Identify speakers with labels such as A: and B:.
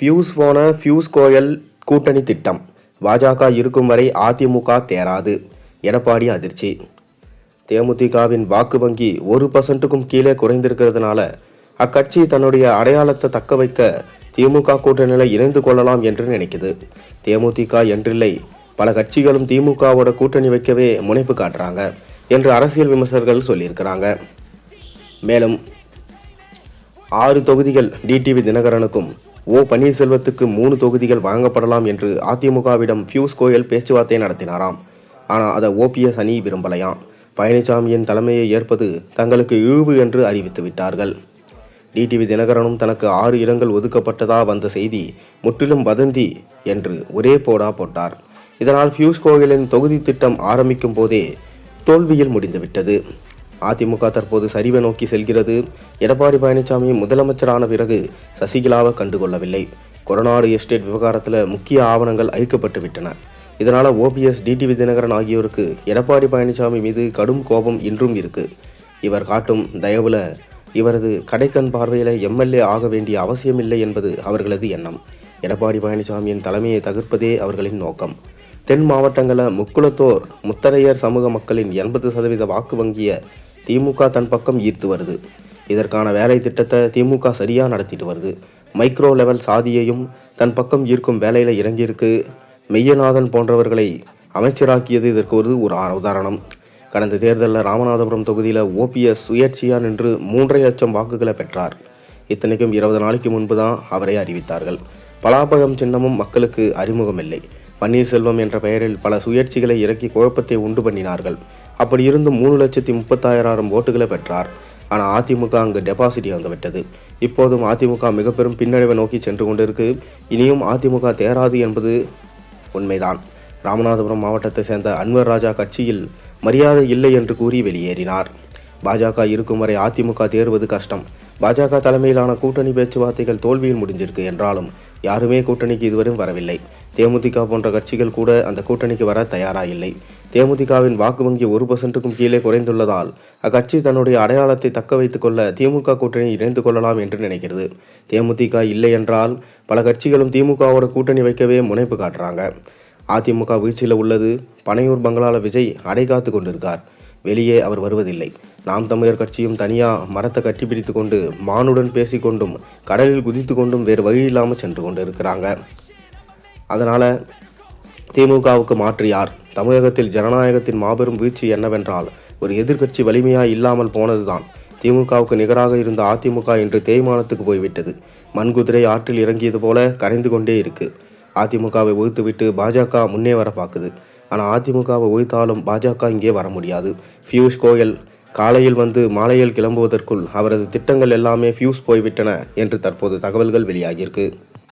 A: Fuse போன fuse Goyal கூட்டணி திட்டம். பாஜக இருக்கும் வரை அதிமுக தேராது. எடப்பாடி அதிர்ச்சி. தேமுதிகவின் வாக்கு வங்கி ஒரு பர்சன்ட்டுக்கும் கீழே குறைந்திருக்கிறதுனால அக்கட்சி தன்னுடைய அடையாளத்தை தக்க வைக்க திமுக கூட்டணியில் இணைந்து கொள்ளலாம் என்று நினைக்குது. தேமுதிக என்றில்லை பல கட்சிகளும் திமுகவோட கூட்டணி வைக்கவே முனைப்பு காட்டுறாங்க என்று அரசியல் விமர்சகர்கள் சொல்லியிருக்கிறாங்க. மேலும் ஆறு தொகுதிகள் டிடிவி தினகரனுக்கும் ஓ பன்னீர்செல்வத்துக்கு மூணு தொகுதிகள் வழங்கப்படலாம் என்று அதிமுகவிடம் பியூஷ் கோயல் பேச்சுவார்த்தை நடத்தினாராம். ஆனால் அதை ஓபிஎஸ் அணி விரும்பலையாம். பழனிசாமியின் தலைமையை ஏற்பது தங்களுக்கு இழிவு என்று அறிவித்து விட்டார்கள். டிடிவி தினகரனும் தனக்கு ஆறு இடங்கள் ஒதுக்கப்பட்டதா வந்த செய்தி முற்றிலும் வதந்தி என்று ஒரே போடா போட்டார். இதனால் பியூஷ் கோயலின் தொகுதி திட்டம் ஆரம்பிக்கும் போதே தோல்வியில் முடிந்துவிட்டது. அதிமுக தற்போது சரிவை நோக்கி செல்கிறது. எடப்பாடி பழனிசாமி முதலமைச்சரான பிறகு சசிகலாவை கண்டுகொள்ளவில்லை. கொரநாடு எஸ்டேட் விவகாரத்தில் முக்கிய ஆவணங்கள் அழிக்கப்பட்டு விட்டன. இதனால் ஓபிஎஸ் டிடிவி தினகரன் ஆகியோருக்கு எடப்பாடி பழனிசாமி மீது கடும் கோபம் இன்றும் இருக்கு. இவர் காட்டும் தயவுல இவரது கடைக்கண் பார்வையில் எம்எல்ஏ ஆக வேண்டிய அவசியமில்லை என்பது அவர்களது எண்ணம். எடப்பாடி பழனிசாமியின் தலைமையை தகர்ப்பதே அவர்களின் நோக்கம். தென் மாவட்டங்களில் முக்குளத்தோர் முத்தரையர் சமூக மக்களின் எண்பது சதவீத வாக்கு வங்கிய திமுக தன் பக்கம் ஈர்த்து வருது. இதற்கான வேலை திட்டத்தை திமுக சரியாக நடத்திட்டு வருது. மைக்ரோ லெவல் சாதியையும் தன் பக்கம் ஈர்க்கும் வேலையில் இறங்கியிருக்கு. மெய்யநாதன் போன்றவர்களை அமைச்சராக்கியது இதற்கு ஒரு ஒரு உதாரணம். கடந்த தேர்தலில் ராமநாதபுரம் தொகுதியில் ஓபிஎஸ் சுயேட்சையா நின்று மூன்றரை லட்சம் வாக்குகளை பெற்றார். இத்தனைக்கும் இருபது நாளைக்கு முன்பு தான் அவரை அறிவித்தார்கள். பலாபகம் சின்னமும் மக்களுக்கு அறிமுகமில்லை. பன்னீர்செல்வம் என்ற பெயரில் பல சுயற்சிகளை இறக்கி குழப்பத்தை உண்டு பண்ணினார்கள். அப்படி இருந்தும் மூணு லட்சத்தி முப்பத்தாயிரம் ஓட்டுகளை பெற்றார். ஆனால் அதிமுக அங்கு டெபாசிட் வந்துவிட்டது இப்போதும் அதிமுக மிக பெரும் பின்னடைவை நோக்கி சென்று கொண்டிருக்கு. இனியும் அதிமுக தேராது என்பது உண்மைதான். ராமநாதபுரம் மாவட்டத்தை சேர்ந்த அன்வர் ராஜா கட்சியில் மரியாதை இல்லை என்று கூறி வெளியேறினார். பாஜக இருக்கும் வரை அதிமுக தேர்வது கஷ்டம். பாஜக தலைமையிலான கூட்டணி பேச்சுவார்த்தைகள் தோல்வியில் முடிஞ்சிருக்கு என்றாலும் யாருமே கூட்டணிக்கு இதுவரையும் வரவில்லை. தேமுதிக போன்ற கட்சிகள் கூட அந்த கூட்டணிக்கு வர தயாராக இல்லை தேமுதிகவின் வாக்கு வங்கி ஒரு பர்சன்ட்டுக்கும் கீழே குறைந்துள்ளதால் அக்கட்சி தன்னுடைய அடையாளத்தை தக்க வைத்துக் கொள்ள திமுக கூட்டணி இணைந்து கொள்ளலாம் என்று நினைக்கிறது. தேமுதிக இல்லை என்றால் பல கட்சிகளும் திமுகவோட கூட்டணி வைக்கவே முனைப்பு காட்டுறாங்க. அதிமுக வீழ்ச்சியில் உள்ளது பனையூர் பங்களால விஜய் அடை காத்து கொண்டிருக்கார். வெளியே அவர் வருவதில்லை. நாம் தமிழர் கட்சியும் தனியா மரத்தை கட்டிப்பிடித்து கொண்டு மானுடன் பேசிக்கொண்டும் கடலில் குதித்து கொண்டும் வேறு வழி இல்லாமல் சென்று கொண்டு இருக்கிறாங்க அதனால் திமுகவுக்கு மாற்று யார்? தமிழகத்தில் ஜனநாயகத்தின் மாபெரும் வீழ்ச்சி என்னவென்றால் ஒரு எதிர்க்கட்சி வலிமையாக இல்லாமல் போனதுதான். திமுகவுக்கு நிகராக இருந்த அதிமுக இன்று தேய்மானத்துக்கு போய்விட்டது. மண்குதிரை ஆற்றில் இறங்கியது போல கரைந்து கொண்டே இருக்கு. அதிமுகவை ஒழித்துவிட்டு பாஜக முன்னே வர பார்க்குது. ஆனால் அதிமுகவை ஒழித்தாலும் பாஜக இங்கே வர முடியாது. பியூஷ் கோயல் காலையில் வந்து மாலையில் கிளம்புவதற்குள் அவரது திட்டங்கள் எல்லாமே ஃபியூஸ் போய்விட்டன என்று தற்போது தகவல்கள் வெளியாகியிருக்கு.